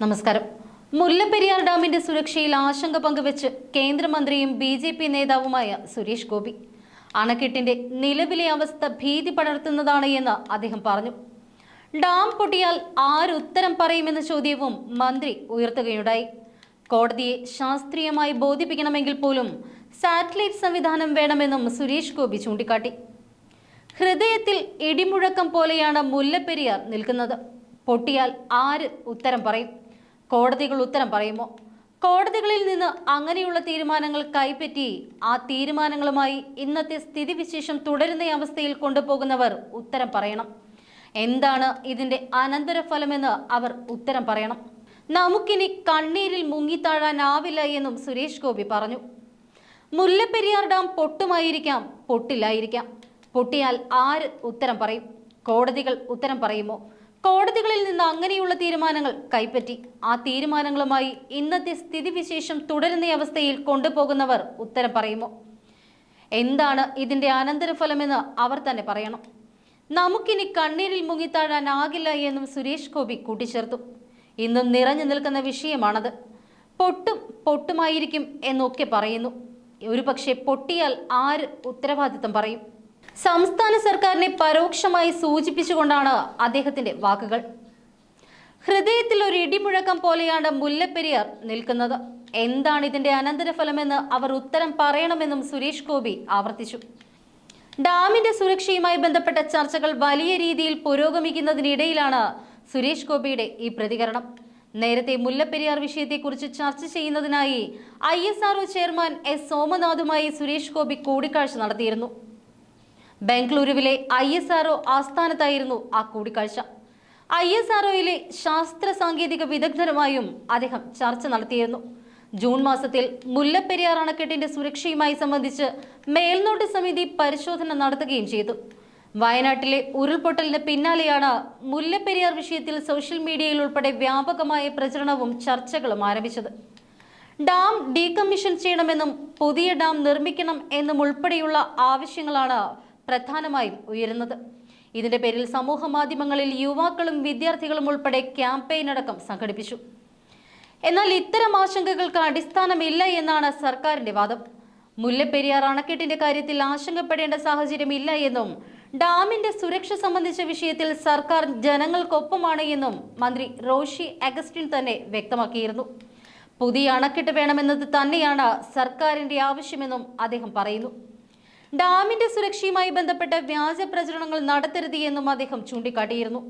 നമസ്കാരം. മുല്ലപ്പെരിയാർ ഡാമിന്റെ സുരക്ഷയിൽ ആശങ്ക പങ്കുവച്ച് കേന്ദ്രമന്ത്രിയും ബി ജെ പി നേതാവുമായ സുരേഷ് ഗോപി. അണക്കെട്ടിന്റെ നിലവിലെ അവസ്ഥ ഭീതി പടർത്തുന്നതാണ് എന്ന് അദ്ദേഹം പറഞ്ഞു. ഡാം പൊട്ടിയാൽ ആരുത്തരം പറയുമെന്ന ചോദ്യവും മന്ത്രി ഉയർത്തുകയുണ്ടായി. കോടതിയെ ശാസ്ത്രീയമായി ബോധിപ്പിക്കണമെങ്കിൽ പോലും സാറ്റലൈറ്റ് സംവിധാനം വേണമെന്നും സുരേഷ് ഗോപി ചൂണ്ടിക്കാട്ടി. ഹൃദയത്തിൽ ഇടിമുഴക്കം പോലെയാണ് മുല്ലപ്പെരിയാർ നിൽക്കുന്നത്. പൊട്ടിയാൽ ആര് ഉത്തരം പറയും? കോടതികൾ ഉത്തരം പറയുമോ? കോടതികളിൽ നിന്ന് അങ്ങനെയുള്ള തീരുമാനങ്ങൾ കൈപ്പറ്റി ആ തീരുമാനങ്ങളുമായി ഇന്നത്തെ സ്ഥിതിവിശേഷം തുടരുന്ന അവസ്ഥയിൽ കൊണ്ടുപോകുന്നവർ ഉത്തരം പറയണം. എന്താണ് ഇതിന്റെ അനന്തരഫലമെന്ന് അവർ ഉത്തരം പറയണം. നമുക്കിനി കണ്ണീരിൽ മുങ്ങിത്താഴാനാവില്ല എന്നും സുരേഷ് ഗോപി പറഞ്ഞു. മുല്ലപ്പെരിയാർ ഡാം പൊട്ടുമായിരിക്കാം പൊട്ടില്ലായിരിക്കാം. പൊട്ടിയാൽ ആര് ഉത്തരം പറയും? കോടതികൾ ഉത്തരം പറയുമോ? കോടതികളിൽ നിന്ന് അങ്ങനെയുള്ള തീരുമാനങ്ങൾ കൈപ്പറ്റി. ആ തീരുമാനങ്ങളുമായി ഇന്നത്തെ സ്ഥിതിവിശേഷം തുടരുന്ന അവസ്ഥയിൽ കൊണ്ടുപോകുന്നവർ ഉത്തരം പറയുമോ? എന്താണ് ഇതിന്റെ അനന്തരഫലമെന്ന് അവർ തന്നെ പറയണം. നമുക്കിനി കണ്ണീരിൽ മുങ്ങിത്താഴാനാകില്ല എന്നും സുരേഷ് ഗോപി കൂട്ടിച്ചേർത്തു. ഇന്നും നിറഞ്ഞു നിൽക്കുന്ന വിഷയമാണത്. പൊട്ടും പൊട്ടുമായിരിക്കും എന്നൊക്കെ പറയുന്നു. ഒരുപക്ഷെ പൊട്ടിയാൽ ആര് ഉത്തരവാദിത്തം പറയും? സംസ്ഥാന സർക്കാരിനെ പരോക്ഷമായി സൂചിപ്പിച്ചുകൊണ്ടാണ് അദ്ദേഹത്തിന്റെ വാക്കുകൾ. ഹൃദയത്തിൽ ഒരു ഇടിമുഴക്കം പോലെയാണ് മുല്ലപ്പെരിയാർ നിൽക്കുന്നത്. എന്താണ് ഇതിന്റെ അനന്തരഫലമെന്ന് അവർ ഉത്തരം പറയണമെന്നും സുരേഷ് ഗോപി ആവർത്തിച്ചു. ഡാമിന്റെ സുരക്ഷയുമായി ബന്ധപ്പെട്ട ചർച്ചകൾ വലിയ രീതിയിൽ പുരോഗമിക്കുന്നതിനിടയിലാണ് സുരേഷ് ഗോപിയുടെ ഈ പ്രതികരണം. നേരത്തെ മുല്ലപ്പെരിയാർ വിഷയത്തെക്കുറിച്ച് ചർച്ച ചെയ്യുന്നതിനായി ഐ ചെയർമാൻ എസ് സോമനാഥുമായി സുരേഷ് ഗോപി കൂടിക്കാഴ്ച നടത്തിയിരുന്നു. ബംഗളൂരുവിലെ ഐ എസ് ആർഒ ആസ്ഥാനത്തായിരുന്നു ആ കൂടിക്കാഴ്ച. ഐ എസ് ആർഒയിലെ ശാസ്ത്ര സാങ്കേതിക വിദഗ്ധരുമായും അദ്ദേഹം ചർച്ച നടത്തിയിരുന്നു. ജൂൺ മാസത്തിൽ മുല്ലപ്പെരിയാർ അണക്കെട്ടിന്റെ സുരക്ഷയുമായി സംബന്ധിച്ച് മേൽനോട്ട സമിതി പരിശോധന നടത്തുകയും ചെയ്തു. വയനാട്ടിലെ ഉരുൾപൊട്ടലിന് പിന്നാലെയാണ് മുല്ലപ്പെരിയാർ വിഷയത്തിൽ സോഷ്യൽ മീഡിയയിൽ ഉൾപ്പെടെ വ്യാപകമായ പ്രചരണവും ചർച്ചകളും ആരംഭിച്ചത്. ഡാം ഡീകമ്മീഷൻ ചെയ്യണമെന്നും പുതിയ ഡാം നിർമ്മിക്കണം എന്നും ഉൾപ്പെടെയുള്ള ആവശ്യങ്ങളാണ് പ്രധാനമായും ഉയരുന്നത്. ഇതിന്റെ പേരിൽ സമൂഹ മാധ്യമങ്ങളിൽ യുവാക്കളും വിദ്യാർത്ഥികളും ഉൾപ്പെടെ ക്യാമ്പയിൻ അടക്കം സംഘടിപ്പിച്ചു. എന്നാൽ ഇത്തരം ആശങ്കകൾക്ക് അടിസ്ഥാനമില്ല എന്നാണ് സർക്കാരിന്റെ വാദം. മുല്ലപ്പെരിയാർ അണക്കെട്ടിന്റെ കാര്യത്തിൽ ആശങ്കപ്പെടേണ്ട സാഹചര്യമില്ല എന്നും ഡാമിന്റെ സുരക്ഷ സംബന്ധിച്ച വിഷയത്തിൽ സർക്കാർ ജനങ്ങൾക്കൊപ്പമാണ് എന്നും മന്ത്രി റോഷി അഗസ്റ്റിൻ തന്നെ വ്യക്തമാക്കിയിരുന്നു. പുതിയ അണക്കെട്ട് വേണമെന്നത് തന്നെയാണ് സർക്കാരിന്റെ ആവശ്യമെന്നും അദ്ദേഹം പറയുന്നു. ഡാമിന്റെ സുരക്ഷയുമായി ബന്ധപ്പെട്ട് വ്യാജ പ്രചരണങ്ങൾ നടത്തരുത് എന്നും അദ്ദേഹം ചൂണ്ടിക്കാട്ടിയിരുന്നു.